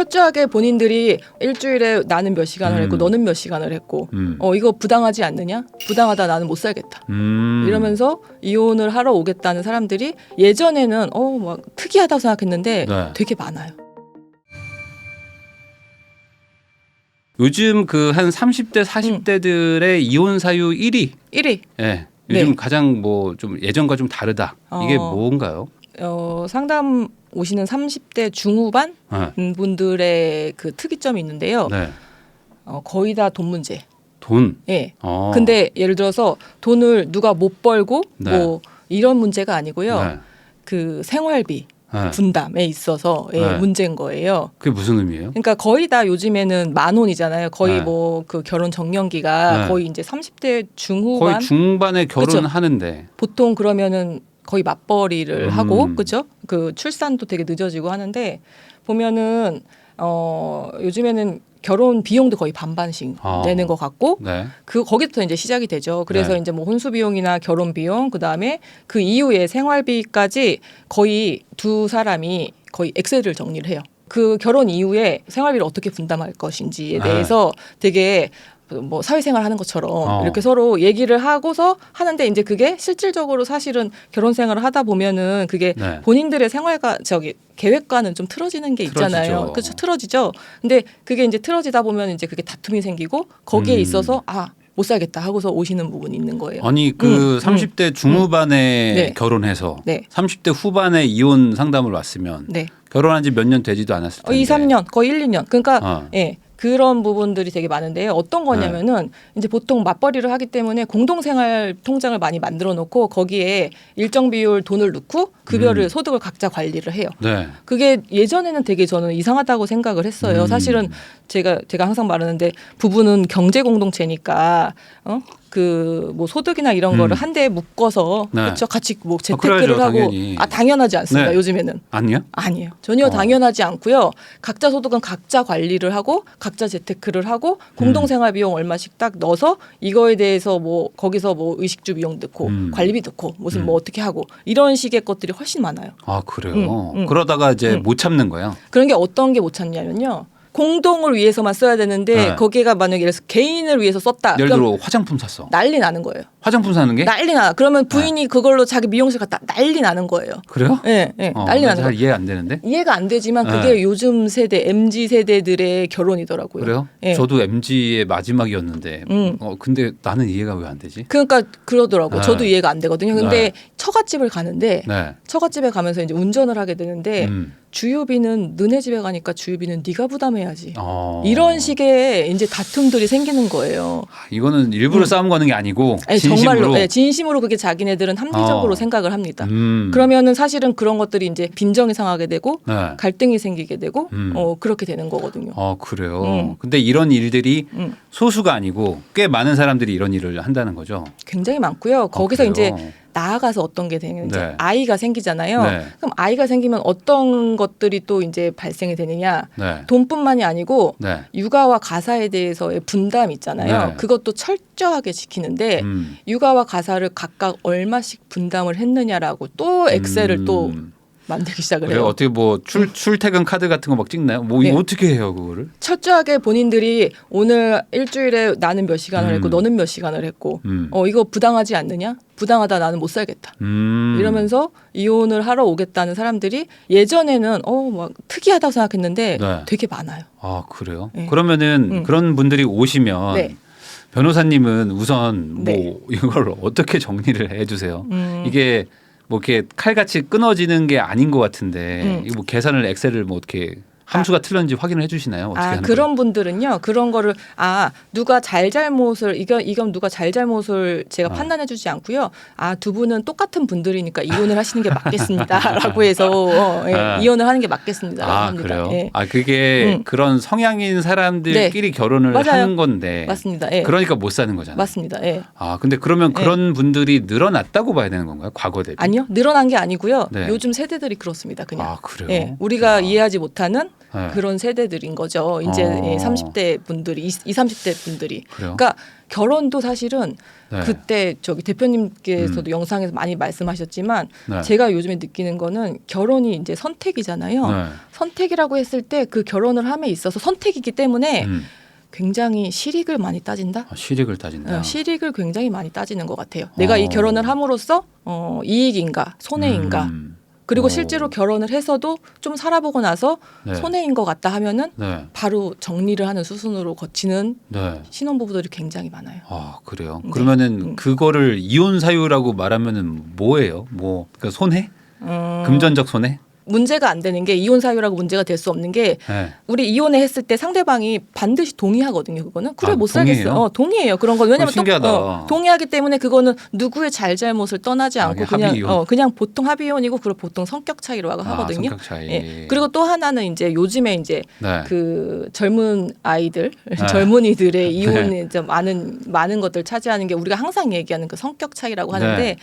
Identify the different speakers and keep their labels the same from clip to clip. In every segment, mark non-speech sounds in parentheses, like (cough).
Speaker 1: 철저하게 본인들이 일주일에 나는 몇 시간을
Speaker 2: 음.
Speaker 1: 했고 너는 몇 시간을 했고
Speaker 2: 음.
Speaker 1: 어 이거 부당하지 않느냐? 부당하다 나는 못 살겠다.
Speaker 2: 음.
Speaker 1: 이러면서 이혼을 하러 오겠다는 사람들이 예전에는 어막 특이하다고 생각했는데
Speaker 2: 네.
Speaker 1: 되게 많아요.
Speaker 2: 요즘 그 한 30대 40대들의 이혼 사유 1위.
Speaker 1: 1위
Speaker 2: 예. 요즘
Speaker 1: 네.
Speaker 2: 가장 뭐 좀 예전과 좀 다르다. 이게
Speaker 1: 어.
Speaker 2: 뭔가요?
Speaker 1: 어, 상담 오시는 30대 중후반
Speaker 2: 네.
Speaker 1: 분들의 그 특이점이 있는데요.
Speaker 2: 네.
Speaker 1: 어, 거의 다 돈 문제.
Speaker 2: 돈.
Speaker 1: 예.
Speaker 2: 어.
Speaker 1: 근데 예를 들어서 돈을 누가 못 벌고
Speaker 2: 네.
Speaker 1: 뭐 이런 문제가 아니고요.
Speaker 2: 네.
Speaker 1: 그 생활비
Speaker 2: 네.
Speaker 1: 분담에 있어서 예,
Speaker 2: 네.
Speaker 1: 문제인 거예요.
Speaker 2: 그게 무슨 의미예요?
Speaker 1: 그러니까 거의 다 요즘에는 만 원이잖아요. 거의
Speaker 2: 네.
Speaker 1: 뭐그 결혼 정년기가
Speaker 2: 네.
Speaker 1: 거의 이제 30대 중후반
Speaker 2: 거의 중반에 결혼하는데
Speaker 1: 보통 그러면은 거의 맞벌이를
Speaker 2: 음.
Speaker 1: 하고 그죠? 그 출산도 되게 늦어지고 하는데 보면은 어 요즘에는 결혼 비용도 거의 반반씩
Speaker 2: 아.
Speaker 1: 내는 것 같고
Speaker 2: 네.
Speaker 1: 그 거기부터 이제 시작이 되죠. 그래서
Speaker 2: 네.
Speaker 1: 이제 뭐 혼수 비용이나 결혼 비용 그 다음에 그 이후에 생활비까지 거의 두 사람이 거의 엑셀을 정리를 해요. 그 결혼 이후에 생활비를 어떻게 분담할 것인지에
Speaker 2: 네.
Speaker 1: 대해서 되게 뭐 사회생활 하는 것처럼
Speaker 2: 어.
Speaker 1: 이렇게 서로 얘기를 하고서 하는데 이제 그게 실질적으로 사실은 결혼 생활을 하다 보면은 그게
Speaker 2: 네.
Speaker 1: 본인들의 생활과 저기 계획과는 좀 틀어지는 게 있잖아요.
Speaker 2: 틀어지죠.
Speaker 1: 그렇죠. 틀어지죠. 근데 그게 이제 틀어지다 보면 이제 그게 다툼이 생기고 거기에
Speaker 2: 음.
Speaker 1: 있어서 아, 못 살겠다 하고서 오시는 부분이 있는 거예요.
Speaker 2: 아니 그
Speaker 1: 음,
Speaker 2: 30대 중후반에
Speaker 1: 네.
Speaker 2: 결혼해서
Speaker 1: 네.
Speaker 2: 30대 후반에 이혼 상담을 왔으면
Speaker 1: 네.
Speaker 2: 결혼한 지 몇 년 되지도 않았을
Speaker 1: 어,
Speaker 2: 텐데.
Speaker 1: 2, 3년, 거의 1, 2년. 그러니까
Speaker 2: 어.
Speaker 1: 예. 그런 부분들이 되게 많은데요. 어떤 거냐면은 이제 보통 맞벌이를 하기 때문에 공동생활 통장을 많이 만들어 놓고 거기에 일정 비율 돈을 넣고 급여를
Speaker 2: 음.
Speaker 1: 소득을 각자 관리를 해요.
Speaker 2: 네.
Speaker 1: 그게 예전에는 되게 저는 이상하다고 생각을 했어요.
Speaker 2: 음.
Speaker 1: 사실은 제가 제가 항상 말하는데 부부는 경제 공동체니까 어? 그 뭐 소득이나 이런
Speaker 2: 음.
Speaker 1: 거를 한데 묶어서
Speaker 2: 네.
Speaker 1: 그렇죠. 같이 뭐
Speaker 2: 그래야죠,
Speaker 1: 재테크를 하고
Speaker 2: 당연히.
Speaker 1: 아 당연하지 않습니다.
Speaker 2: 네.
Speaker 1: 요즘에는.
Speaker 2: 아니요?
Speaker 1: 아니에요. 전혀
Speaker 2: 어.
Speaker 1: 당연하지 않고요. 각자 소득은 각자 관리를 하고 각자 재테크를 하고 공동생활 비용 얼마씩 딱 넣어서 이거에 대해서 뭐 거기서 뭐 의식주 비용 넣고
Speaker 2: 음.
Speaker 1: 관리비 넣고 무슨
Speaker 2: 음.
Speaker 1: 뭐 어떻게 하고 이런 식의 것들이 훨씬 많아요.
Speaker 2: 아 그래요.
Speaker 1: 음, 음.
Speaker 2: 그러다가 이제
Speaker 1: 음.
Speaker 2: 못 참는 거야.
Speaker 1: 그런 게 어떤 게못 찾냐면요. 공동을 위해서만 써야 되는데
Speaker 2: 네.
Speaker 1: 거기가 만약에 예를 들어서 개인을 위해서 썼다.
Speaker 2: 예를
Speaker 1: 그럼
Speaker 2: 들어 화장품 샀어.
Speaker 1: 난리 나는 거예요.
Speaker 2: 화장품 사는 게
Speaker 1: 난리 나. 그러면 부인이 그걸로 자기 미용실 갔다 난리 나는 거예요.
Speaker 2: 그래요?
Speaker 1: 예, 예.
Speaker 2: 어,
Speaker 1: 난리
Speaker 2: 나
Speaker 1: 나는
Speaker 2: 잘
Speaker 1: 거예요.
Speaker 2: 이해 안 되는데.
Speaker 1: 이해가 안 되지만
Speaker 2: 네.
Speaker 1: 그게 요즘 세대 MZ 세대들의 결혼이더라고요.
Speaker 2: 그래요?
Speaker 1: 예.
Speaker 2: 저도 MG의 마지막이었는데.
Speaker 1: 음.
Speaker 2: 어 근데 나는 이해가 왜 안 되지?
Speaker 1: 그러니까 그러더라고. 요
Speaker 2: 네.
Speaker 1: 저도 이해가 안 되거든요. 근데
Speaker 2: 네.
Speaker 1: 처갓집을 가는데
Speaker 2: 네.
Speaker 1: 처갓집에 가면서 이제 운전을 하게 되는데
Speaker 2: 음.
Speaker 1: 주유비는 너네 집에 가니까 주유비는 네가 부담해야지.
Speaker 2: 어.
Speaker 1: 이런 식의 이제 다툼들이 생기는 거예요.
Speaker 2: 아, 이거는 일부러 싸움 거는 게 아니고
Speaker 1: 아니,
Speaker 2: 진심으로.
Speaker 1: 정말로 네, 진심으로 그게 자기네들은 합리적으로
Speaker 2: 어.
Speaker 1: 생각을 합니다.
Speaker 2: 음.
Speaker 1: 그러면은 사실은 그런 것들이 이제 빈정이 상하게 되고
Speaker 2: 네.
Speaker 1: 갈등이 생기게 되고
Speaker 2: 음.
Speaker 1: 어 그렇게 되는 거거든요.
Speaker 2: 어 그래요.
Speaker 1: 음.
Speaker 2: 근데 이런 일들이
Speaker 1: 음.
Speaker 2: 소수가 아니고 꽤 많은 사람들이 이런 일을 한다는 거죠.
Speaker 1: 굉장히 많고요. 거기서
Speaker 2: 어,
Speaker 1: 이제
Speaker 2: 그래요?
Speaker 1: 나아가서 어떤 게 되는 이제
Speaker 2: 네.
Speaker 1: 아이가 생기잖아요.
Speaker 2: 네.
Speaker 1: 그럼 아이가 생기면 어떤 것들이 또 이제 발생이 되느냐?
Speaker 2: 네.
Speaker 1: 돈뿐만이 아니고
Speaker 2: 네.
Speaker 1: 육아와 가사에 대해서의 분담 있잖아요.
Speaker 2: 네.
Speaker 1: 그것도 철저하게 지키는데
Speaker 2: 음.
Speaker 1: 육아와 가사를 각각 얼마씩 분담을 했느냐라고 또 엑셀을 또
Speaker 2: 음.
Speaker 1: 만들기 시작을? 해요.
Speaker 2: 어떻게 뭐 출 출퇴근 카드 같은 거 막 찍나요? 뭐
Speaker 1: 네.
Speaker 2: 어떻게 해요 그거를?
Speaker 1: 철저하게 본인들이 오늘 일주일에 나는 몇 시간을
Speaker 2: 음.
Speaker 1: 했고 너는 몇 시간을 했고
Speaker 2: 음.
Speaker 1: 어 이거 부당하지 않느냐? 부당하다 나는 못 살겠다.
Speaker 2: 음.
Speaker 1: 이러면서 이혼을 하러 오겠다는 사람들이 예전에는 어 막 특이하다고 생각했는데
Speaker 2: 네.
Speaker 1: 되게 많아요.
Speaker 2: 아 그래요?
Speaker 1: 네.
Speaker 2: 그러면은
Speaker 1: 음.
Speaker 2: 그런 분들이 오시면
Speaker 1: 네.
Speaker 2: 변호사님은 우선 뭐
Speaker 1: 네.
Speaker 2: 이걸 어떻게 정리를 해주세요?
Speaker 1: 음.
Speaker 2: 이게 뭐 이렇게 칼같이 끊어지는 게 아닌 것 같은데
Speaker 1: 음.
Speaker 2: 이거 뭐 계산을 엑셀을 뭐 어떻게 함수가 틀렸는지 확인을 해주시나요? 어떻게
Speaker 1: 아
Speaker 2: 하는
Speaker 1: 그런 분들은요 그런 거를 아 누가 잘잘못을 이건 이건 누가 잘잘못을 제가
Speaker 2: 어.
Speaker 1: 판단해주지 않고요 아 두 분은 똑같은 분들이니까 이혼을 하시는 게 맞겠습니다라고 (laughs) 해서 어, 예,
Speaker 2: 아.
Speaker 1: 이혼을 하는 게 맞겠습니다.
Speaker 2: 아
Speaker 1: 합니다.
Speaker 2: 그래요?
Speaker 1: 예.
Speaker 2: 아 그게
Speaker 1: 음.
Speaker 2: 그런 성향인 사람들끼리 결혼을
Speaker 1: 맞아요.
Speaker 2: 하는 건데
Speaker 1: 맞습니다. 예.
Speaker 2: 그러니까 못 사는 거잖아요.
Speaker 1: 맞습니다. 예.
Speaker 2: 아 근데 그러면
Speaker 1: 네.
Speaker 2: 그런 분들이 늘어났다고 봐야 되는 건가요? 과거 대비?
Speaker 1: 아니요 늘어난 게 아니고요
Speaker 2: 네.
Speaker 1: 요즘 세대들이 그렇습니다. 그냥
Speaker 2: 아 그래요?
Speaker 1: 예, 우리가
Speaker 2: 아.
Speaker 1: 이해하지 못하는
Speaker 2: 네.
Speaker 1: 그런 세대들인 거죠. 이제
Speaker 2: 어.
Speaker 1: 예, 30대 분들이 20, 30대 분들이.
Speaker 2: 그래요.
Speaker 1: 그러니까 결혼도 사실은
Speaker 2: 네.
Speaker 1: 그때 저기 대표님께서도 영상에서 많이 말씀하셨지만
Speaker 2: 네.
Speaker 1: 제가 요즘에 느끼는 거는 결혼이 이제 선택이잖아요.
Speaker 2: 네.
Speaker 1: 선택이라고 했을 때 그 결혼을 함에 있어서 선택이기 때문에
Speaker 2: 음.
Speaker 1: 굉장히 실익을 많이 따진다.
Speaker 2: 아, 실익을 따진다.
Speaker 1: 어, 실익을 굉장히 많이 따지는 것 같아요. 내가
Speaker 2: 어.
Speaker 1: 이 결혼을 함으로써 어, 이익인가 손해인가
Speaker 2: 음.
Speaker 1: 그리고
Speaker 2: 오.
Speaker 1: 실제로 결혼을 해서도 좀 살아보고 나서
Speaker 2: 네.
Speaker 1: 손해인 것 같다 하면은
Speaker 2: 네.
Speaker 1: 바로 정리를 하는 수순으로 거치는
Speaker 2: 네.
Speaker 1: 신혼부부들이 굉장히 많아요.
Speaker 2: 아 그래요.
Speaker 1: 네.
Speaker 2: 그러면은
Speaker 1: 음.
Speaker 2: 그거를 이혼 사유라고 말하면은 뭐예요? 뭐 그러니까 손해?
Speaker 1: 음,
Speaker 2: 금전적 손해?
Speaker 1: 문제가 안 되는 게 이혼 사유라고 문제가 될 수 없는 게
Speaker 2: 네.
Speaker 1: 우리 이혼을 했을 때 상대방이 반드시 동의하거든요. 그거는 그래
Speaker 2: 아,
Speaker 1: 못 살겠어.
Speaker 2: 동의해요?
Speaker 1: 어, 동의해요. 그런 건 왜냐면
Speaker 2: 어, 신기하다.
Speaker 1: 어, 동의하기 때문에 그거는 누구의 잘잘못을 떠나지
Speaker 2: 아,
Speaker 1: 않고
Speaker 2: 이게
Speaker 1: 그냥
Speaker 2: 합의이혼.
Speaker 1: 어, 그냥 보통 합의혼이고 그리고 보통 성격 차이로
Speaker 2: 아,
Speaker 1: 하거든요.
Speaker 2: 성격 차이.
Speaker 1: 예. 그리고 또 하나는 이제 요즘에 이제
Speaker 2: 네.
Speaker 1: 그 젊은 아이들,
Speaker 2: 네.
Speaker 1: 젊은이들의 (laughs) 이혼이 좀 많은 많은 것들 차지하는 게 우리가 항상 얘기하는 그 성격 차이라고 하는데
Speaker 2: 네.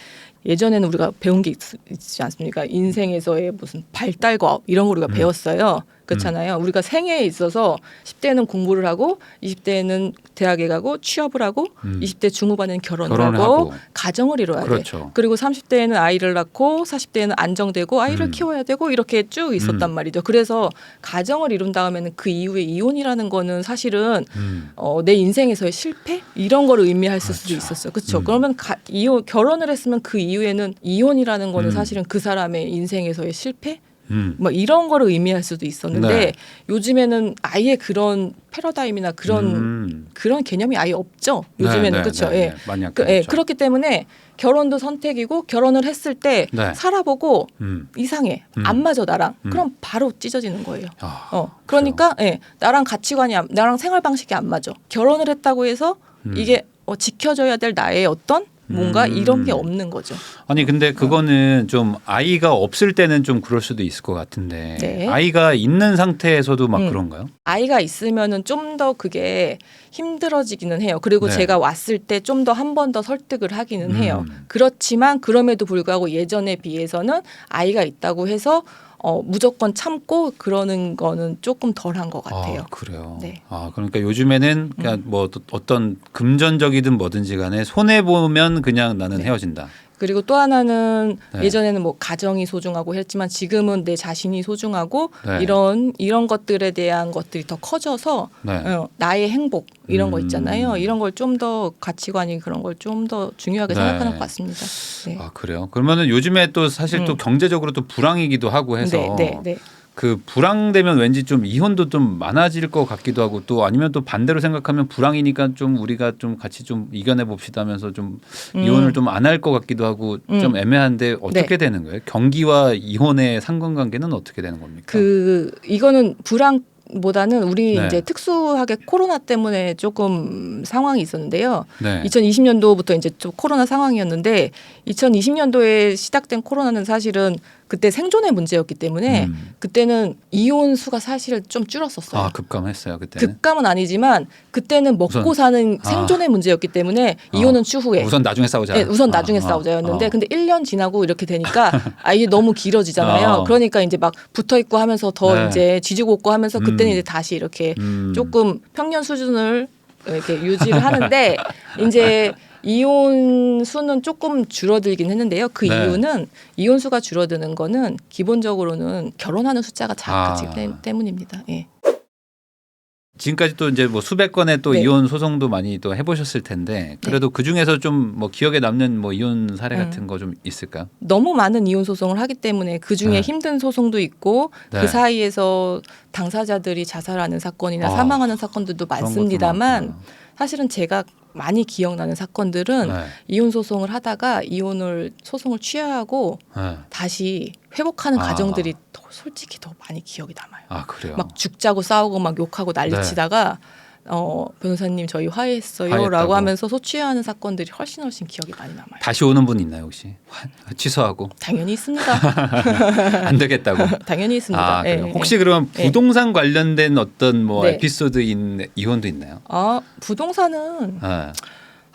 Speaker 1: 예전에는 우리가 배운 게 있, 지 않습니까? 인생에서의 무슨 발달과 이런 걸 우리가
Speaker 2: 음.
Speaker 1: 배웠어요. 그렇잖아요. 우리가 생애에 있어서 10대는 공부를 하고 20대는 대학에 가고 취업을 하고
Speaker 2: 음.
Speaker 1: 20대 중후반에는 결혼을,
Speaker 2: 결혼을
Speaker 1: 하고,
Speaker 2: 하고.
Speaker 1: 가정을 이뤄야 돼.
Speaker 2: 그렇죠.
Speaker 1: 그리고 30대에는 아이를 낳고 40대에는 안정되고 아이를
Speaker 2: 음.
Speaker 1: 키워야 되고 이렇게 쭉 있었단
Speaker 2: 음.
Speaker 1: 말이죠. 그래서 가정을 이룬 다음에는 그 이후에 이혼이라는 거는 사실은
Speaker 2: 음.
Speaker 1: 어, 내 인생에서의 실패 이런 거를 의미할 수도
Speaker 2: 그렇죠.
Speaker 1: 있었어요. 그렇죠.
Speaker 2: 음.
Speaker 1: 그러면 가, 이혼 결혼을 했으면 그 이후에는 이혼이라는 거는
Speaker 2: 음.
Speaker 1: 사실은 그 사람의 인생에서의 실패
Speaker 2: 음.
Speaker 1: 뭐 이런 거를 의미할 수도 있었는데
Speaker 2: 네.
Speaker 1: 요즘에는 아예 그런 패러다임이나 그런
Speaker 2: 음.
Speaker 1: 그런 개념이 아예 없죠. 요즘에는
Speaker 2: 네, 네,
Speaker 1: 그렇죠.
Speaker 2: 네,
Speaker 1: 예.
Speaker 2: 네. 많이
Speaker 1: 그, 예,
Speaker 2: 약해졌죠.
Speaker 1: 그렇기 때문에 결혼도 선택이고 결혼을 했을 때
Speaker 2: 네.
Speaker 1: 살아보고
Speaker 2: 음.
Speaker 1: 이상해
Speaker 2: 음.
Speaker 1: 안 맞아 나랑
Speaker 2: 음.
Speaker 1: 그럼 바로 찢어지는 거예요.
Speaker 2: 아,
Speaker 1: 어 그러니까 예 나랑 가치관이 안, 나랑 생활 방식이 안 맞아. 결혼을 했다고 해서
Speaker 2: 음.
Speaker 1: 이게 어, 지켜져야 될 나의 어떤 뭔가
Speaker 2: 음.
Speaker 1: 이런 게 없는 거죠.
Speaker 2: 아니 근데 그거는 좀 아이가 없을 때는 좀 그럴 수도 있을 것 같은데
Speaker 1: 네.
Speaker 2: 아이가 있는 상태에서도 막
Speaker 1: 음.
Speaker 2: 그런가요?
Speaker 1: 아이가 있으면은 좀 더 그게 힘들어지기는 해요. 그리고
Speaker 2: 네.
Speaker 1: 제가 왔을 때 좀 더 한 번 더 설득을 하기는 해요.
Speaker 2: 음.
Speaker 1: 그렇지만 그럼에도 불구하고 예전에 비해서는 아이가 있다고 해서 어, 무조건 참고 그러는 거는 조금 덜한 것 같아요.
Speaker 2: 아, 그래요.
Speaker 1: 네. 음.
Speaker 2: 아, 그러니까 요즘에는 그냥 뭐 또- 어떤 금전적이든 뭐든지 간에 손해 보면 그냥 나는
Speaker 1: 네.
Speaker 2: 헤어진다.
Speaker 1: 그리고 또 하나는
Speaker 2: 네.
Speaker 1: 예전에는 뭐 가정이 소중하고 했지만 지금은 내 자신이 소중하고
Speaker 2: 네.
Speaker 1: 이런 이런 것들에 대한 것들이 더 커져서
Speaker 2: 네.
Speaker 1: 어, 나의 행복 이런 거
Speaker 2: 음.
Speaker 1: 있잖아요. 이런 걸 좀 더 가치관이 그런 걸 좀 더 중요하게
Speaker 2: 네.
Speaker 1: 생각하는 것 같습니다. 네.
Speaker 2: 아, 그래요. 그러면은 요즘에 또 사실 또
Speaker 1: 음.
Speaker 2: 경제적으로 또 불황이기도 하고 해서
Speaker 1: 네, 네, 네.
Speaker 2: 그 불황되면 왠지 좀 이혼도 좀 많아질 것 같기도 하고 또 아니면 또 반대로 생각하면 불황이니까 좀 우리가 좀 같이 좀 이겨내 봅시다 하면서 좀
Speaker 1: 음.
Speaker 2: 이혼을 좀 안 할 것 같기도 하고 좀
Speaker 1: 음.
Speaker 2: 애매한데 어떻게 되는 거예요? 경기와 이혼의 상관관계는 어떻게 되는 겁니까?
Speaker 1: 그 이거는 불황 보다는 우리
Speaker 2: 네.
Speaker 1: 이제 특수하게 코로나 때문에 조금 상황이 있었는데요.
Speaker 2: 네.
Speaker 1: 2020년도부터 이제 좀 코로나 상황이었는데 2020년도에 시작된 코로나는 사실은 그때 생존의 문제였기 때문에
Speaker 2: 음.
Speaker 1: 그때는 이혼 수가 사실 좀 줄었었어요.
Speaker 2: 아 급감했어요 그때는.
Speaker 1: 급감은 아니지만 그때는 먹고
Speaker 2: 우선-
Speaker 1: 사는
Speaker 2: 아.
Speaker 1: 생존의 문제였기 때문에
Speaker 2: 어.
Speaker 1: 이혼은 추후에
Speaker 2: 우선 나중에 싸우자.
Speaker 1: 네, 우선 나중에
Speaker 2: 아,
Speaker 1: 싸우자였는데
Speaker 2: 아,
Speaker 1: 근데 1년 지나고 이렇게 되니까 (laughs) 아 이게 너무 길어지잖아요.
Speaker 2: 어.
Speaker 1: 그러니까 이제 막 붙어 있고 하면서 더
Speaker 2: 네.
Speaker 1: 이제 쥐지고 있고 하면서 그때는
Speaker 2: 음.
Speaker 1: 이제 다시 이렇게
Speaker 2: 음.
Speaker 1: 조금 평년 수준을 이렇게 유지를 하는데 (laughs) 이제 이혼 수는 조금 줄어들긴 했는데요. 그
Speaker 2: 네.
Speaker 1: 이유는 이혼 수가 줄어드는 거는 기본적으로는 결혼하는 숫자가 작아지기
Speaker 2: 아.
Speaker 1: 때- 때문입니다. 예.
Speaker 2: 지금까지 또 이제 뭐 수백 건의 또
Speaker 1: 네.
Speaker 2: 이혼 소송도 많이 또 해보셨을 텐데 그래도 그 중에서 좀 뭐 기억에 남는 뭐 이혼 사례
Speaker 1: 음.
Speaker 2: 같은 거좀 있을까요?
Speaker 1: 너무 많은 이혼 소송을 하기 때문에 그 중에
Speaker 2: 네.
Speaker 1: 힘든 소송도 있고
Speaker 2: 네.
Speaker 1: 그 사이에서 당사자들이 자살하는 사건이나
Speaker 2: 아,
Speaker 1: 사망하는 사건들도 많습니다만. 사실은 제가 많이 기억나는 사건들은
Speaker 2: 네.
Speaker 1: 이혼 소송을 하다가 이혼을 소송을 취하하고
Speaker 2: 네.
Speaker 1: 다시 회복하는
Speaker 2: 아.
Speaker 1: 과정들이 더 솔직히 더 많이 기억이 남아요.
Speaker 2: 아 그래요.
Speaker 1: 막 죽자고 싸우고 막 욕하고 난리치다가 어 변호사님 저희 화해했어요라고
Speaker 2: 네. 화해했다고.
Speaker 1: 하면서 소취하는 사건들이 훨씬 훨씬 기억이 많이 남아요.
Speaker 2: 다시 오는 분 있나요 혹시? 취소하고
Speaker 1: 당연히 있습니다. (laughs)
Speaker 2: 안 되겠다고. (laughs)
Speaker 1: 당연히 있습니다.
Speaker 2: 아.
Speaker 1: 예.
Speaker 2: 혹시 그럼
Speaker 1: 예.
Speaker 2: 부동산 관련된 어떤 뭐
Speaker 1: 네.
Speaker 2: 에피소드인 이혼도 있나요?
Speaker 1: 아 부동산은
Speaker 2: 네.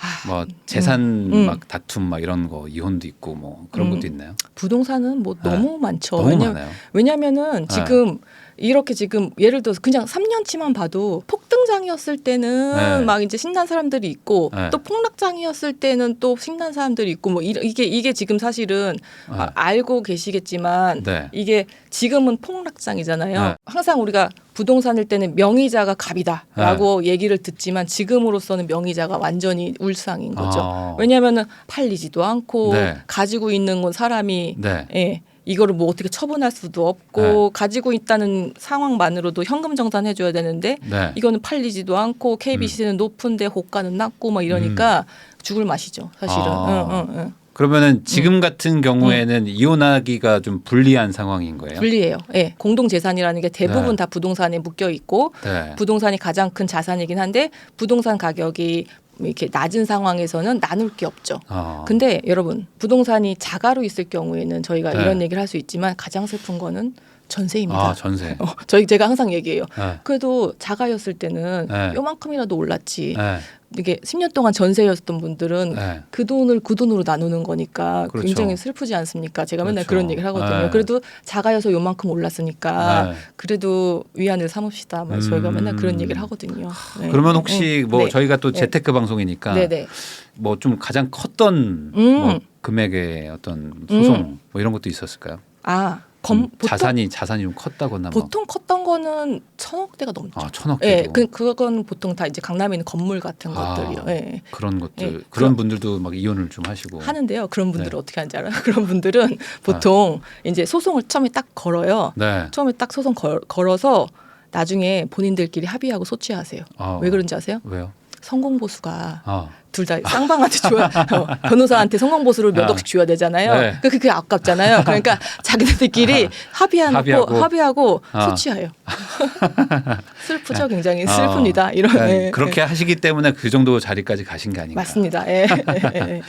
Speaker 1: 아,
Speaker 2: 뭐 재산
Speaker 1: 음.
Speaker 2: 막 다툼 막 이런 거 이혼도 있고 뭐 그런
Speaker 1: 음.
Speaker 2: 것도 있나요?
Speaker 1: 부동산은 뭐
Speaker 2: 네.
Speaker 1: 너무 많죠.
Speaker 2: 너무
Speaker 1: 왜냐,
Speaker 2: 많아요.
Speaker 1: 왜냐면은
Speaker 2: 네.
Speaker 1: 지금 이렇게 지금 예를 들어서 그냥 3년치만 봐도 폭등장이었을 때는
Speaker 2: 네.
Speaker 1: 막 이제 신난 사람들이 있고
Speaker 2: 네.
Speaker 1: 또 폭락장이었을 때는 또 신난 사람들이 있고 뭐 이- 이게 이게 지금 사실은 아, 알고 계시겠지만
Speaker 2: 네.
Speaker 1: 이게 지금은 폭락장이잖아요.
Speaker 2: 네.
Speaker 1: 항상 우리가 부동산일 때는 명의자가 갑이다라고 얘기를 듣지만 지금으로서는 명의자가 완전히 울상인 거죠.
Speaker 2: 아.
Speaker 1: 왜냐하면은 팔리지도 않고
Speaker 2: 네.
Speaker 1: 가지고 있는 건 사람이
Speaker 2: 네.
Speaker 1: 예. 이거를 뭐 어떻게 처분할 수도 없고 가지고 있다는 상황만으로도 현금 정산해 줘야 되는데
Speaker 2: 네.
Speaker 1: 이거는 팔리지도 않고 KBC는 높은데 호가는 낮고 막 이러니까 죽을 맛이죠 사실은.
Speaker 2: 음. 아.
Speaker 1: 응, 응, 응.
Speaker 2: 그러면은 지금 같은 경우에는 이혼하기가 좀 불리한 상황인 거예요.
Speaker 1: 불리해요. 예. 공동 재산이라는 게 대부분
Speaker 2: 네.
Speaker 1: 다 부동산에 묶여 있고
Speaker 2: 네.
Speaker 1: 부동산이 가장 큰 자산이긴 한데 부동산 가격이 이렇게 낮은 상황에서는 나눌 게 없죠.
Speaker 2: 어.
Speaker 1: 근데 여러분 부동산이 자가로 있을 경우에는 저희가
Speaker 2: 네.
Speaker 1: 이런 얘기를 할 수 있지만 가장 슬픈 거는 전세입니다.
Speaker 2: 아 전세. (laughs)
Speaker 1: 어, 저희 제가 항상 얘기해요.
Speaker 2: 네.
Speaker 1: 그래도 자가였을 때는
Speaker 2: 네.
Speaker 1: 요만큼이라도 올랐지.
Speaker 2: 네.
Speaker 1: 이게 10년 동안 전세였던 분들은
Speaker 2: 네.
Speaker 1: 그 돈을 그 돈으로 나누는 거니까
Speaker 2: 그렇죠.
Speaker 1: 굉장히 슬프지 않습니까? 제가 맨날
Speaker 2: 그렇죠.
Speaker 1: 그런 얘기를 하거든요.
Speaker 2: 네.
Speaker 1: 그래도 자가여서 요만큼 올랐으니까
Speaker 2: 네.
Speaker 1: 그래도 위안을 삼으시다. 막 저희가
Speaker 2: 음.
Speaker 1: 맨날 그런 얘기를 하거든요. 네.
Speaker 2: 그러면 혹시
Speaker 1: 음,
Speaker 2: 뭐
Speaker 1: 네.
Speaker 2: 저희가 또
Speaker 1: 네.
Speaker 2: 재테크 방송이니까
Speaker 1: 네네.
Speaker 2: 뭐좀 가장 컸던
Speaker 1: 음.
Speaker 2: 뭐 금액의 어떤 소송 뭐 이런 것도 있었을까요?
Speaker 1: 아, 검,
Speaker 2: 좀
Speaker 1: 보통
Speaker 2: 자산이 자산이 좀 컸다거나 뭐.
Speaker 1: 보통 컸던 거는 천억대가 넘죠.
Speaker 2: 아 천억
Speaker 1: 예, 그 그건 보통 다 이제 강남에 있는 건물 같은
Speaker 2: 아.
Speaker 1: 것들이요. 예.
Speaker 2: 그런 것들
Speaker 1: 예,
Speaker 2: 그런
Speaker 1: 그럼-
Speaker 2: 분들도 막 이혼을 좀 하시고
Speaker 1: 하는데요. 그런 분들은
Speaker 2: 네.
Speaker 1: 어떻게 하는지 알아요? (laughs) 그런 분들은 보통 이제 소송을 처음에 딱 걸어요.
Speaker 2: 네.
Speaker 1: 처음에 딱 소송 걸, 걸어서 나중에 본인들끼리 합의하고 소취하세요.
Speaker 2: 아,
Speaker 1: 왜 그런지 아세요?
Speaker 2: 왜요?
Speaker 1: 성공 보수가 아둘다 쌍방한테 줘야 어, 변호사한테 성공 보수를 몇
Speaker 2: 아.
Speaker 1: 억씩 줘야 되잖아요.
Speaker 2: 네.
Speaker 1: 그 그게 아깝잖아요. 그러니까 (laughs) 자기네들끼리 합의하고
Speaker 2: 합의하고. 아.
Speaker 1: 소취해요. (laughs) 슬프죠, 굉장히
Speaker 2: 아,
Speaker 1: 슬픕니다. 이런
Speaker 2: 그러니까
Speaker 1: 예,
Speaker 2: 그렇게 하시기 때문에 그 정도 자리까지 가신 게
Speaker 1: 예.
Speaker 2: 아닌가.
Speaker 1: 맞습니다. 예. 예, 예, 예.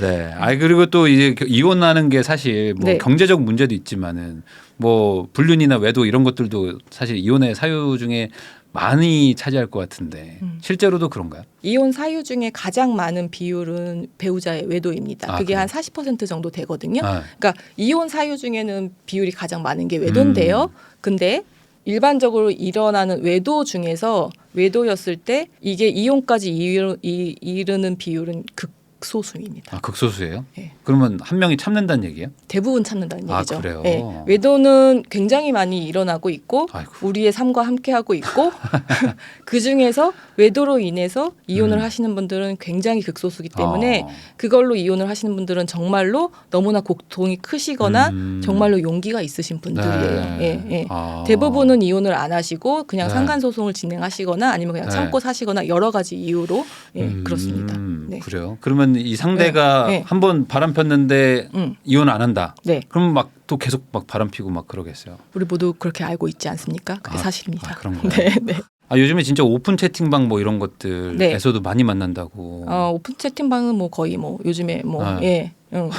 Speaker 2: 네. 아 그리고 또 이제 그 이혼하는 게 사실 뭐
Speaker 1: 네.
Speaker 2: 경제적 문제도 있지만은 뭐 불륜이나 외도 이런 것들도 사실 이혼의 사유 중에 많이 차지할 것 같은데
Speaker 1: 음.
Speaker 2: 실제로도 그런가요?
Speaker 1: 이혼 사유 중에 가장 많은 비율은 배우자의 외도입니다.
Speaker 2: 아,
Speaker 1: 그게
Speaker 2: 그래요?
Speaker 1: 한40% 정도 되거든요.
Speaker 2: 아,
Speaker 1: 그러니까 이혼 사유 중에는 비율이 가장 많은 게 외도인데요.
Speaker 2: 음.
Speaker 1: 근데 일반적으로 일어나는 외도 중에서 외도였을 때 이게 이혼까지 이르, 이- 이르는 비율은 극 소수입니다.
Speaker 2: 아, 극소수예요?
Speaker 1: 예.
Speaker 2: 그러면 한 명이 참는다는 얘기예요?
Speaker 1: 대부분 참는다는
Speaker 2: 아,
Speaker 1: 얘기죠.
Speaker 2: 그래요?
Speaker 1: 예. 외도는 굉장히 많이 일어나고 있고
Speaker 2: 아이고.
Speaker 1: 우리의 삶과 함께 하고 있고 (laughs) 그 중에서 외도로 인해서 이혼을
Speaker 2: 음.
Speaker 1: 하시는 분들은 굉장히 극소수기 때문에
Speaker 2: 어.
Speaker 1: 그걸로 이혼을 하시는 분들은 정말로 너무나 고통이 크시거나
Speaker 2: 음.
Speaker 1: 정말로 용기가 있으신 분들이에요.
Speaker 2: 네.
Speaker 1: 예, 예.
Speaker 2: 아.
Speaker 1: 대부분은 이혼을 안 하시고 그냥
Speaker 2: 네.
Speaker 1: 상간 소송을 진행하시거나 아니면 그냥
Speaker 2: 네.
Speaker 1: 참고 사시거나 여러 가지 이유로 예,
Speaker 2: 음,
Speaker 1: 그렇습니다. 네.
Speaker 2: 그래요. 그러면 이 상대가
Speaker 1: 네, 네.
Speaker 2: 한 번 바람 폈는데
Speaker 1: 음,
Speaker 2: 이혼 안 한다.
Speaker 1: 네.
Speaker 2: 그러면 막또 계속 막 바람 피고 막 그러겠어요.
Speaker 1: 우리 모두 그렇게 알고 있지 않습니까? 그게
Speaker 2: 아,
Speaker 1: 사실입니다.
Speaker 2: 아, 그런 (laughs) 거예요?
Speaker 1: 네, 네.
Speaker 2: 아 요즘에 진짜 오픈 채팅방 뭐 이런 것들에서도 많이 만난다고.
Speaker 1: 어, 오픈 채팅방은 뭐 거의 뭐 요즘에 뭐
Speaker 2: 아.
Speaker 1: 예. 응.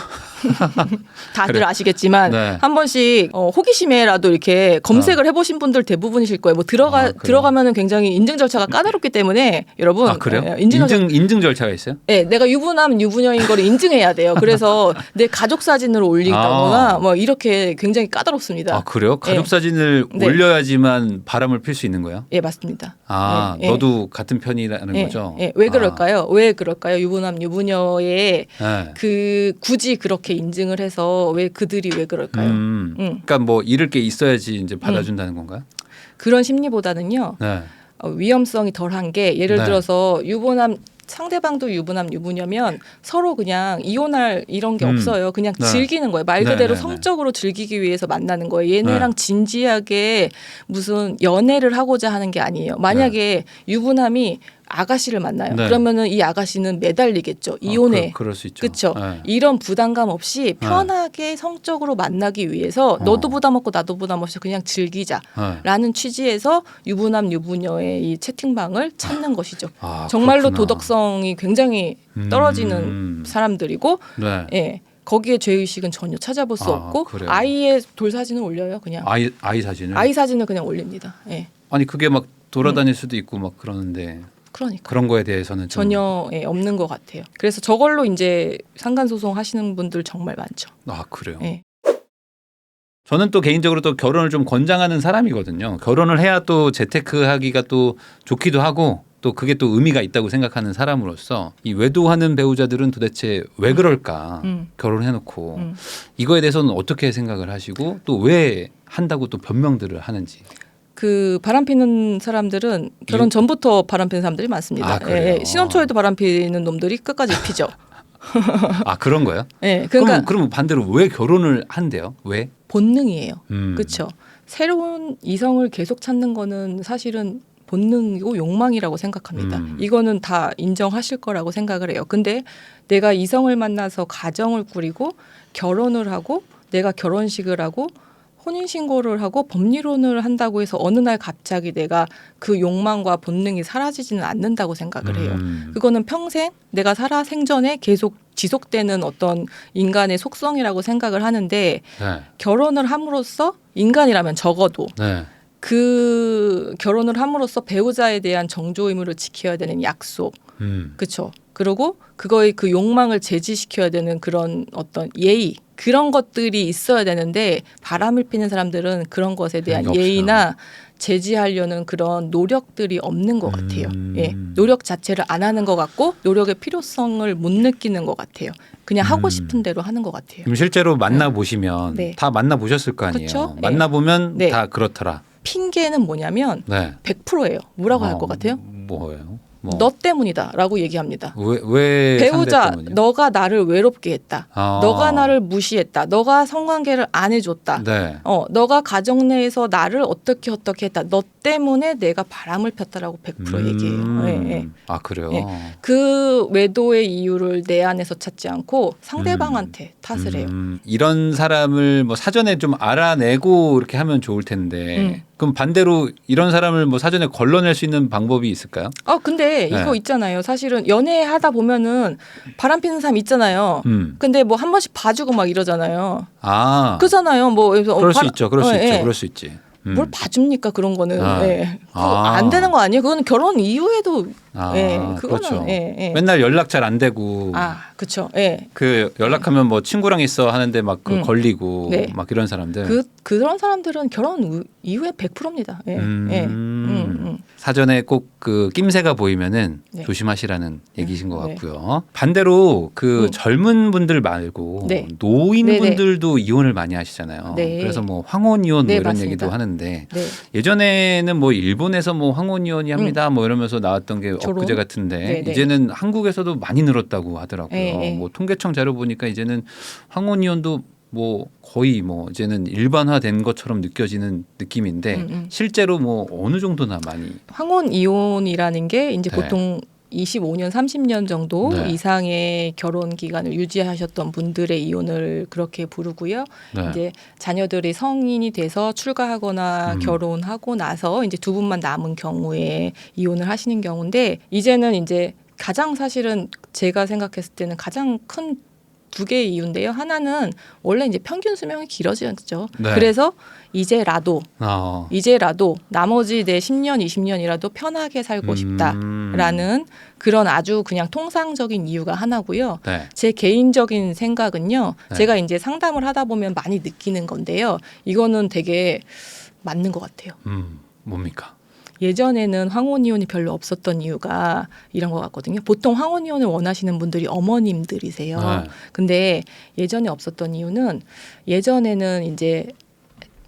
Speaker 1: (laughs) 다들
Speaker 2: 그래.
Speaker 1: 아시겠지만
Speaker 2: 네.
Speaker 1: 한 번씩 어, 호기심에라도 이렇게 검색을 해보신 분들 대부분이실 거예요. 뭐 들어가
Speaker 2: 아?
Speaker 1: 들어가면은 굉장히 인증 절차가 까다롭기 때문에 여러분
Speaker 2: 아 그래요?
Speaker 1: 예, 인증
Speaker 2: 인증 인증 절차가 있어요?
Speaker 1: 예, 내가 유부남 유부녀인 거를 인증해야 돼요. 그래서 (laughs) 내 가족 사진을 올리거나
Speaker 2: 아.
Speaker 1: 뭐 이렇게 굉장히 까다롭습니다.
Speaker 2: 아 그래요? 가족
Speaker 1: 예.
Speaker 2: 사진을
Speaker 1: 네.
Speaker 2: 올려야지만 바람을 필 수 있는 거예요?
Speaker 1: 예, 맞습니다.
Speaker 2: 아
Speaker 1: 예, 예.
Speaker 2: 너도 같은 편이라는
Speaker 1: 예,
Speaker 2: 거죠?
Speaker 1: 예, 왜 그럴까요? 왜 그럴까요? 유부남 유부녀의
Speaker 2: 아, 예.
Speaker 1: 그 굳이 그렇게 인증을 해서 왜 그들이 왜 그럴까요?
Speaker 2: 음.
Speaker 1: 음.
Speaker 2: 그러니까 뭐 잃을 게 있어야지 이제 받아준다는 건가요?
Speaker 1: 그런 심리보다는요
Speaker 2: 네.
Speaker 1: 어, 위험성이 덜한 게 예를
Speaker 2: 네.
Speaker 1: 들어서 유부남 상대방도 유부남 유부녀면 서로 그냥 이혼할 이런 게
Speaker 2: 음.
Speaker 1: 없어요. 그냥
Speaker 2: 네.
Speaker 1: 즐기는 거예요. 말
Speaker 2: 네,
Speaker 1: 그대로
Speaker 2: 네, 네.
Speaker 1: 성적으로 즐기기 위해서 만나는 거예요. 얘네랑 진지하게 무슨 연애를 하고자 하는 게 아니에요. 만약에 유부남이 아가씨를 만나요.
Speaker 2: 네.
Speaker 1: 그러면은 이 아가씨는 매달리겠죠. 이혼에.
Speaker 2: 아, 그, 럴수 있죠.
Speaker 1: 그쵸.
Speaker 2: 네.
Speaker 1: 이런 부담감 없이 편하게 성적으로 만나기 위해서 너도
Speaker 2: 어.
Speaker 1: 부담 없고 나도 부담 없이 그냥 즐기자.
Speaker 2: 네.
Speaker 1: 라는 취지에서 유부남 유부녀의 이 채팅방을 찾는 것이죠.
Speaker 2: 아,
Speaker 1: 정말로
Speaker 2: 그렇구나.
Speaker 1: 도덕성이 굉장히 떨어지는
Speaker 2: 음.
Speaker 1: 사람들이고,
Speaker 2: 네.
Speaker 1: 예. 거기에 죄 의식은 전혀 찾아볼 수
Speaker 2: 아,
Speaker 1: 없고
Speaker 2: 그래요?
Speaker 1: 아이의 돌 사진을 올려요 그냥
Speaker 2: 아이 아이 사진을
Speaker 1: 아이 사진을 그냥 올립니다. 예,
Speaker 2: 아니 그게 막 돌아다닐 수도 있고 막 그러는데
Speaker 1: 그러니까
Speaker 2: 그런 거에 대해서는 좀
Speaker 1: 전혀 예, 없는 것 같아요. 그래서 저걸로 이제 상간 소송 하시는 분들 정말 많죠.
Speaker 2: 아 그래요.
Speaker 1: 예.
Speaker 2: 저는 또 개인적으로 또 결혼을 좀 권장하는 사람이거든요. 결혼을 해야 또 재테크하기가 또 좋기도 하고 또 그게 또 의미가 있다고 생각하는 사람으로서 이 외도하는 배우자들은 도대체 왜 그럴까?
Speaker 1: 음.
Speaker 2: 결혼해놓고
Speaker 1: 음.
Speaker 2: 이거에 대해서는 어떻게 생각을 하시고 또 왜 한다고 또 변명들을 하는지.
Speaker 1: 그 바람 피는 사람들은 결혼
Speaker 2: 이-
Speaker 1: 전부터 바람 피는 사람들이 많습니다.
Speaker 2: 아, 그래요?
Speaker 1: 예, 예. 신혼 초에도 바람 피는 놈들이 끝까지 피죠. (laughs)
Speaker 2: 아 그런 거요?
Speaker 1: 예,
Speaker 2: 그럼
Speaker 1: 그러니까
Speaker 2: 그럼 반대로 왜 결혼을 한대요? 왜?
Speaker 1: 본능이에요.
Speaker 2: 음.
Speaker 1: 그렇죠. 새로운 이성을 계속 찾는 거는 사실은 본능이고 욕망이라고 생각합니다.
Speaker 2: 음.
Speaker 1: 이거는 다 인정하실 거라고 생각을 해요. 근데 내가 이성을 만나서 가정을 꾸리고 결혼을 하고 내가 결혼식을 하고 혼인 신고를 하고 법리론을 한다고 해서 어느 날 갑자기 내가 그 욕망과 본능이 사라지지는 않는다고 생각을 해요.
Speaker 2: 음.
Speaker 1: 그거는 평생 내가 살아 생전에 계속 지속되는 어떤 인간의 속성이라고 생각을 하는데
Speaker 2: 네.
Speaker 1: 결혼을 함으로써 인간이라면 적어도
Speaker 2: 네.
Speaker 1: 그 결혼을 함으로써 배우자에 대한 정조 의무를 지켜야 되는 약속,
Speaker 2: 음.
Speaker 1: 그렇죠. 그리고 그거의 그 욕망을 제지시켜야 되는 그런 어떤 예의 그런 것들이 있어야 되는데 바람을 피는 사람들은 그런 것에 대한 예의나 제지하려는 그런 노력들이 없는 것 같아요.
Speaker 2: 음.
Speaker 1: 예, 노력 자체를 안 하는 것 같고 노력의 필요성을 못 느끼는 것 같아요. 그냥 하고
Speaker 2: 음.
Speaker 1: 싶은 대로 하는 것 같아요.
Speaker 2: 그럼 실제로 만나 보시면
Speaker 1: 네.
Speaker 2: 다 만나 보셨을 거 아니에요.
Speaker 1: 그쵸?
Speaker 2: 만나 보면
Speaker 1: 네.
Speaker 2: 다 그렇더라.
Speaker 1: 핑계는 뭐냐면
Speaker 2: 네.
Speaker 1: 100%예요. 뭐라고 할
Speaker 2: 어,
Speaker 1: 것 같아요?
Speaker 2: 뭐예요? 뭐.
Speaker 1: 너 때문이다라고 얘기합니다.
Speaker 2: 왜, 왜
Speaker 1: 배우자? 너가 나를 외롭게 했다.
Speaker 2: 아.
Speaker 1: 너가 나를 무시했다. 너가 성관계를 안 해줬다.
Speaker 2: 네.
Speaker 1: 어, 너가 가정 내에서 나를 어떻게 어떻게 했다. 너 때문에 내가 바람을 폈다라고 100% 얘기해요.
Speaker 2: 음.
Speaker 1: 예, 예.
Speaker 2: 아 그래요.
Speaker 1: 예. 그 외도의 이유를 내 안에서 찾지 않고 상대방한테 탓을 해요.
Speaker 2: 음, 이런 사람을 뭐 사전에 좀 알아내고 이렇게 하면 좋을 텐데
Speaker 1: 음.
Speaker 2: 그럼 반대로 이런 사람을 뭐 사전에 걸러낼 수 있는 방법이 있을까요?
Speaker 1: 아 근데
Speaker 2: 네.
Speaker 1: 이거 있잖아요. 사실은 연애하다 보면은 바람 피는 사람 있잖아요.
Speaker 2: 음.
Speaker 1: 근데 뭐 한 번씩 봐주고 막 이러잖아요.
Speaker 2: 아
Speaker 1: 그잖아요. 뭐 그래서 어,
Speaker 2: 그럴 수
Speaker 1: 바람-
Speaker 2: 있죠. 그럴 수
Speaker 1: 어,
Speaker 2: 있죠.
Speaker 1: 예.
Speaker 2: 그럴 수 있지. 음.
Speaker 1: 뭘 봐줍니까 그런 거는
Speaker 2: 아.
Speaker 1: 예.
Speaker 2: 아.
Speaker 1: 안 되는 거 아니에요? 그거는 결혼 이후에도
Speaker 2: 아,
Speaker 1: 예, 그거는
Speaker 2: 그렇죠.
Speaker 1: 예, 예.
Speaker 2: 맨날 연락 잘 안 되고
Speaker 1: 아 그렇죠. 예.
Speaker 2: 그 연락하면 뭐 친구랑 있어 하는데 막 그
Speaker 1: 음.
Speaker 2: 걸리고
Speaker 1: 네.
Speaker 2: 막 이런 사람들
Speaker 1: 그 그런 사람들은 결혼 우- 이후에 100%입니다. 예.
Speaker 2: 음.
Speaker 1: 예. 음, 음.
Speaker 2: 사전에 꼭 그 낌새가 보이면은
Speaker 1: 네.
Speaker 2: 조심하시라는 얘기신 것
Speaker 1: 네.
Speaker 2: 같고요. 반대로 그
Speaker 1: 음.
Speaker 2: 젊은 분들 말고
Speaker 1: 네.
Speaker 2: 노인분들도 이혼을 많이 하시잖아요.
Speaker 1: 네.
Speaker 2: 그래서 뭐 황혼 이혼 뭐
Speaker 1: 네,
Speaker 2: 이런
Speaker 1: 맞습니다.
Speaker 2: 얘기도 하는데
Speaker 1: 네.
Speaker 2: 예전에는 뭐 일본에서 뭐 황혼 이혼이 합니다 뭐 이러면서 나왔던 게
Speaker 1: 음. 조론?
Speaker 2: 엊그제 같은데
Speaker 1: 네, 네.
Speaker 2: 이제는 한국에서도 많이 늘었다고 하더라고요.
Speaker 1: 네, 네.
Speaker 2: 뭐 통계청 자료 보니까 이제는 이혼도 뭐 거의 뭐 이제는 일반화된 것처럼 느껴지는 느낌인데
Speaker 1: 음, 음.
Speaker 2: 실제로 뭐 어느 정도나 많이
Speaker 1: 황혼 이혼이라는 게 이제
Speaker 2: 네.
Speaker 1: 보통 25년, 30년 정도
Speaker 2: 네.
Speaker 1: 이상의 결혼 기간을 유지하셨던 분들의 이혼을 그렇게 부르고요.
Speaker 2: 네.
Speaker 1: 이제 자녀들이 성인이 돼서 출가하거나
Speaker 2: 음.
Speaker 1: 결혼하고 나서 이제 두 분만 남은 경우에 이혼을 하시는 경우인데 이제는 이제 가장 사실은 제가 생각했을 때는 가장 큰 두 개의 이유인데요. 하나는 원래 이제 평균 수명이 길어졌죠.
Speaker 2: 네.
Speaker 1: 그래서 이제라도
Speaker 2: 아,
Speaker 1: 이제라도 나머지 내 10년, 20년이라도 편하게 살고 싶다.
Speaker 2: 음.
Speaker 1: 라는 그런 아주 그냥 통상적인 이유가 하나고요.
Speaker 2: 네.
Speaker 1: 제 개인적인 생각은요.
Speaker 2: 네.
Speaker 1: 제가 이제 상담을 하다 보면 많이 느끼는 건데요. 이거는 되게 맞는 것 같아요.
Speaker 2: 음, 뭡니까?
Speaker 1: 예전에는 황혼 이혼이 별로 없었던 이유가 이런 것 같거든요. 보통 황혼 이혼을 원하시는 분들이 어머님들이세요.
Speaker 2: 네.
Speaker 1: 근데 예전에 없었던 이유는 예전에는 이제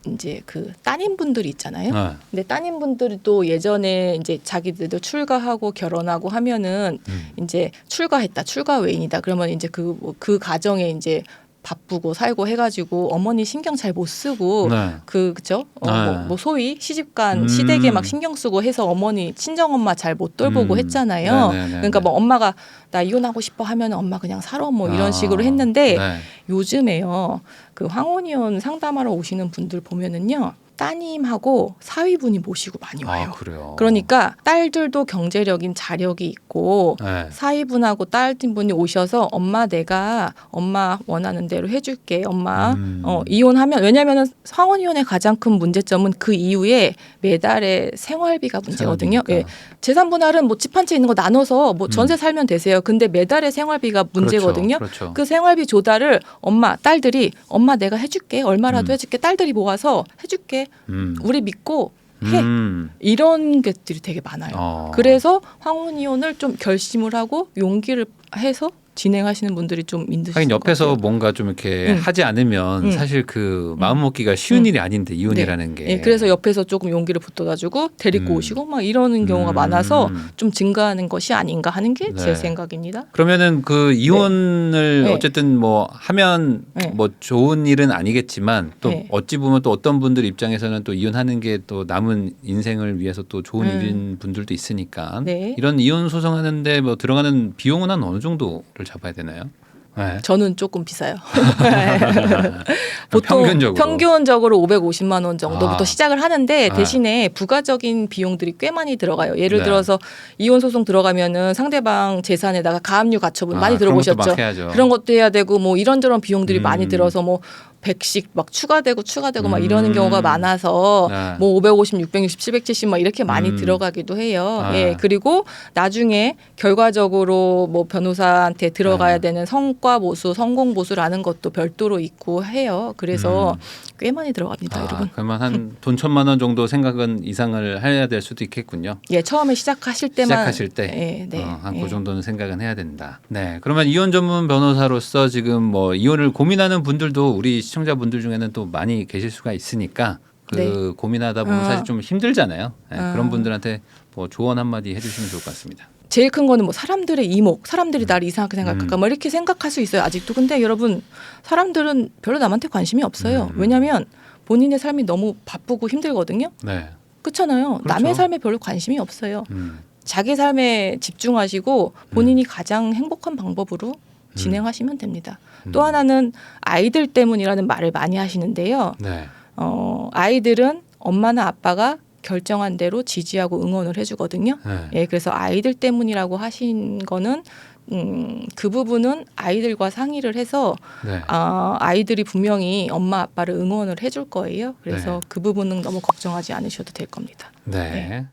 Speaker 1: 이제 그 따님분들이 있잖아요.
Speaker 2: 네.
Speaker 1: 근데 따님분들도 예전에 이제 자기들도 출가하고 결혼하고 하면은
Speaker 2: 음.
Speaker 1: 이제 출가했다, 출가 외인이다. 그러면 이제 그그 가정에 이제 바쁘고 살고 해가지고 어머니 신경 잘 못 쓰고
Speaker 2: 네.
Speaker 1: 그 그죠? 어,
Speaker 2: 네.
Speaker 1: 뭐, 뭐 소위 시집간
Speaker 2: 음.
Speaker 1: 시댁에 막 신경 쓰고 해서 어머니 친정 엄마 잘 못 돌보고
Speaker 2: 음.
Speaker 1: 했잖아요.
Speaker 2: 네, 네, 네,
Speaker 1: 그러니까
Speaker 2: 네.
Speaker 1: 뭐 엄마가 나 이혼하고 싶어 하면 엄마 그냥 살아 뭐 이런
Speaker 2: 아,
Speaker 1: 식으로 했는데
Speaker 2: 네.
Speaker 1: 요즘에요 그 황혼이혼 상담하러 오시는 분들 보면은요 따님하고 사위분이 모시고 많이 와요.
Speaker 2: 아 그래요.
Speaker 1: 그러니까 딸들도 경제력인 자력이 있고
Speaker 2: 네.
Speaker 1: 사위분하고 딸분이 오셔서 엄마 내가 엄마 원하는 대로 해줄게 엄마
Speaker 2: 음.
Speaker 1: 어, 이혼하면 왜냐하면 상원 이혼의 가장 큰 문제점은 그 이후에 매달의 생활비가 문제거든요. 예.
Speaker 2: 생활비니까.
Speaker 1: 재산 분할은 뭐 집 한 채 있는 거 나눠서 뭐 전세 살면 되세요. 근데 매달의 생활비가 문제거든요.
Speaker 2: 그렇죠. 그렇죠.
Speaker 1: 그 생활비 조달을 엄마 딸들이 엄마 내가 해줄게 얼마라도
Speaker 2: 음.
Speaker 1: 해줄게 딸들이 모아서 해줄게
Speaker 2: 음.
Speaker 1: 우리 믿고 해
Speaker 2: 음.
Speaker 1: 이런 것들이 되게 많아요.
Speaker 2: 어.
Speaker 1: 그래서 황혼 이혼을 좀 결심을 하고 용기를 해서 진행하시는 분들이 좀 힘드실
Speaker 2: 하긴
Speaker 1: 것
Speaker 2: 옆에서. 뭔가 좀 이렇게
Speaker 1: 음.
Speaker 2: 하지 않으면
Speaker 1: 음.
Speaker 2: 사실 그 마음 먹기가 쉬운
Speaker 1: 음.
Speaker 2: 일이 아닌데 이혼이라는 게.
Speaker 1: 예, 그래서 옆에서 조금 용기를 붙어가지고 데리고
Speaker 2: 음.
Speaker 1: 오시고 막 이러는 경우가
Speaker 2: 음.
Speaker 1: 많아서 좀 증가하는 것이 아닌가 하는 게제
Speaker 2: 네.
Speaker 1: 생각입니다.
Speaker 2: 그러면은 그 이혼을
Speaker 1: 네.
Speaker 2: 어쨌든 뭐 하면
Speaker 1: 네.
Speaker 2: 뭐 좋은 일은 아니겠지만 또
Speaker 1: 네.
Speaker 2: 어찌 보면 또 어떤 분들 입장에서는 또 이혼하는 게 또 남은 인생을 위해서 또 좋은
Speaker 1: 음.
Speaker 2: 일인 분들도 있으니까
Speaker 1: 네.
Speaker 2: 이런 이혼 소송하는데 뭐 들어가는 비용은 한 어느 정도를 잡아야 되나요? 네.
Speaker 1: 저는 조금 비싸요. (laughs) (laughs)
Speaker 2: 평균적으로.
Speaker 1: 평균적으로 550만 원 정도부터
Speaker 2: 아.
Speaker 1: 시작을 하는데
Speaker 2: 아.
Speaker 1: 대신에 부가적인 비용들이 꽤 많이 들어가요. 예를
Speaker 2: 네.
Speaker 1: 들어서 이혼 소송 들어가면은 상대방 재산에다가 가압류 가처분
Speaker 2: 아,
Speaker 1: 많이
Speaker 2: 그런 것도
Speaker 1: 들어보셨죠?
Speaker 2: 막 해야죠.
Speaker 1: 그런 것도 해야 되고 뭐 이런저런 비용들이
Speaker 2: 음.
Speaker 1: 많이 들어서 뭐 100씩 막 추가되고 추가되고 막 이러는
Speaker 2: 음.
Speaker 1: 경우가 많아서
Speaker 2: 네.
Speaker 1: 뭐 550, 660, 770 막 이렇게 많이
Speaker 2: 음.
Speaker 1: 들어가기도 해요.
Speaker 2: 아.
Speaker 1: 예. 그리고 나중에 결과적으로 뭐 변호사한테 들어가야
Speaker 2: 아.
Speaker 1: 되는 성과 보수, 성공 보수라는 것도 별도로 있고 해요. 그래서
Speaker 2: 음.
Speaker 1: 꽤 많이 들어갑니다,
Speaker 2: 아,
Speaker 1: 여러분.
Speaker 2: 그러면 한 돈 천만 원 정도 생각은 이상을 해야 될 수도 있겠군요.
Speaker 1: 예, 처음에 시작하실 때만
Speaker 2: 시작하실 때
Speaker 1: 예, 네.
Speaker 2: 어, 한그
Speaker 1: 예.
Speaker 2: 정도는 생각은 해야 된다. 네, 그러면 이혼 전문 변호사로서 지금 뭐 이혼을 고민하는 분들도 우리 시청 자분들 중에는 또 많이 계실 수가 있으니까 그
Speaker 1: 네.
Speaker 2: 고민하다 보면
Speaker 1: 어.
Speaker 2: 사실 좀 힘들잖아요. 네,
Speaker 1: 어.
Speaker 2: 그런 분들한테 뭐 조언 한마디 해주시면 좋을 것 같습니다.
Speaker 1: 제일 큰 거는 뭐 사람들의 이목, 사람들이 나를 이상하게 생각할까,
Speaker 2: 음.
Speaker 1: 뭐 이렇게 생각할 수 있어요 아직도. 근데 여러분 사람들은 별로 남한테 관심이 없어요.
Speaker 2: 음.
Speaker 1: 왜냐하면 본인의 삶이 너무 바쁘고 힘들거든요.
Speaker 2: 네,
Speaker 1: 그렇잖아요.
Speaker 2: 그렇죠.
Speaker 1: 남의 삶에 별로 관심이 없어요.
Speaker 2: 음,
Speaker 1: 자기 삶에 집중하시고 본인이 가장 행복한 방법으로 진행하시면 됩니다.
Speaker 2: 음.
Speaker 1: 또 하나는 아이들 때문이라는 말을 많이 하시는데요.
Speaker 2: 네,
Speaker 1: 어, 아이들은 엄마나 아빠가 결정한 대로 지지하고 응원을 해주거든요.
Speaker 2: 네.
Speaker 1: 예, 그래서 아이들 때문이라고 하신 거는 음, 그 부분은 아이들과 상의를 해서
Speaker 2: 네.
Speaker 1: 아, 아이들이 분명히 엄마 아빠를 응원을 해줄 거예요. 그래서
Speaker 2: 네.
Speaker 1: 그 부분은 너무 걱정하지 않으셔도 될 겁니다.
Speaker 2: 네.